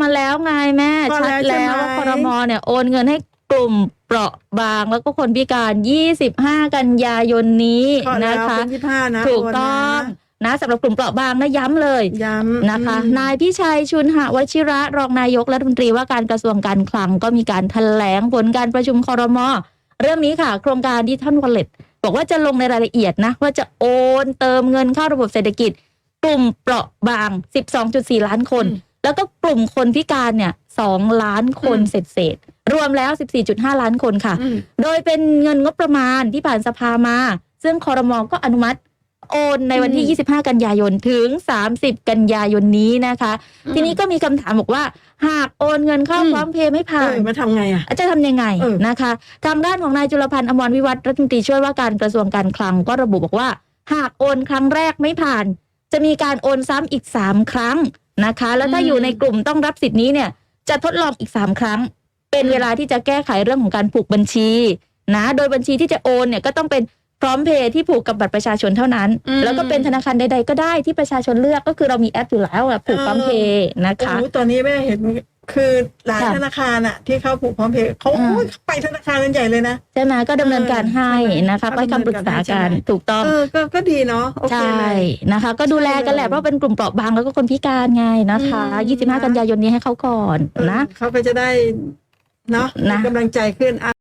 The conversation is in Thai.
มาแล้วไงแม่เคาะชัดแล้แล้ววใช่ไหมว่าครมเนี่ยโอนเงินให้กลุ่มเปราะบางแล้วก็คนพิการ 25 กันยายนนี้ก็แล้นะวคะ เป็นที่ผ้านะถูกโนต้องนะนะสำหรับกลุ่มเปราะบางนะย้ำเลยย้ำนะคะ อืม นายพิชัยชุนหวชิระรองนายกรัฐมนตรีว่าการกระทรวงการคลังก็มีการแถลงผลการประชุมคอรมอเรื่องนี้ค่ะ โครงการดิจิทัลวอลเล็ตบอกว่าจะลงในรายละเอียดนะ ว่าจะโอนเติมเงินเข้าระบบเศรษฐกิจ กลุ่มเปราะบาง 12.4 ล้านคน แล้วก็กลุ่มคนพิการเนี่ย2ล้านคนเศษเศษๆรวมแล้ว 14.5 ล้านคนค่ะอืมโดยเป็นเงินงบประมาณที่ผ่านสภามา ซึ่งคอรมอก็อนุมัติโอนในวันที่ 25 กันยายน ถึง 30 กันยายนนี้นะคะ ทีนี้ก็มีคำถามบอกว่า หากโอนเงินเข้าอืมพร้อมเพย์ไม่เอผ่านอมาทำไงอะจะทำยังไงเออนะคะ ทางด้านของนายจุลพันธ์อมรวิวัฒน์รัฐมนตรีช่วยว่าการกระทรวงการคลังก็ระบุบอกว่า หากโอนครั้งแรกไม่ผ่าน จะมีการโอนซ้ำอีก 3 ครั้ง นะคะ แล้วถ้าอยู่ในกลุ่มต้องรับสิทธิ์นี้เนี่ย จะทดลองอีก 3 ครั้ง เป็นเวลาที่จะแก้ไขเรื่องของการผูกบัญชีนะโดยบัญชีที่จะโอนเนี่ยก็ต้องเป็นพร้อมเพย์ที่ผูกกับบัตรประชาชนเท่านั้นอืมแล้วก็เป็นธนาคารใด ๆ ก็ได้ที่ประชาชนเลือกก็คือเรามีแอปอยู่แล้วอะผูกพร้อมเพย์นะคะโอ้ตอนนี้แม่เห็น คือหลายค่ะ ธนาคารอะที่เขาผูกพร้อมเพย์เขาอืมโอ้ยไปธนาคารกันใหญ่เลยนะ ใช่ไหมก็ดำเนินการให้เออใช่ไหมนะคะก็ก็ให้คำปรึกษาดำเนินการให้ใช่กันไหมถูกต้อง เออก็ก็ดีเนาะโอเคใช่เลย นะคะ ก็ดูแลกันแหละใช่เลยเพราะเป็นกลุ่มเปราะบางแล้วก็คนพิการไงนะคะ อืม 25 กันยายนนี้ให้เขาก่อนเออนะ เขาก็จะได้เนาะนะ มีกำลังใจขึ้นอะ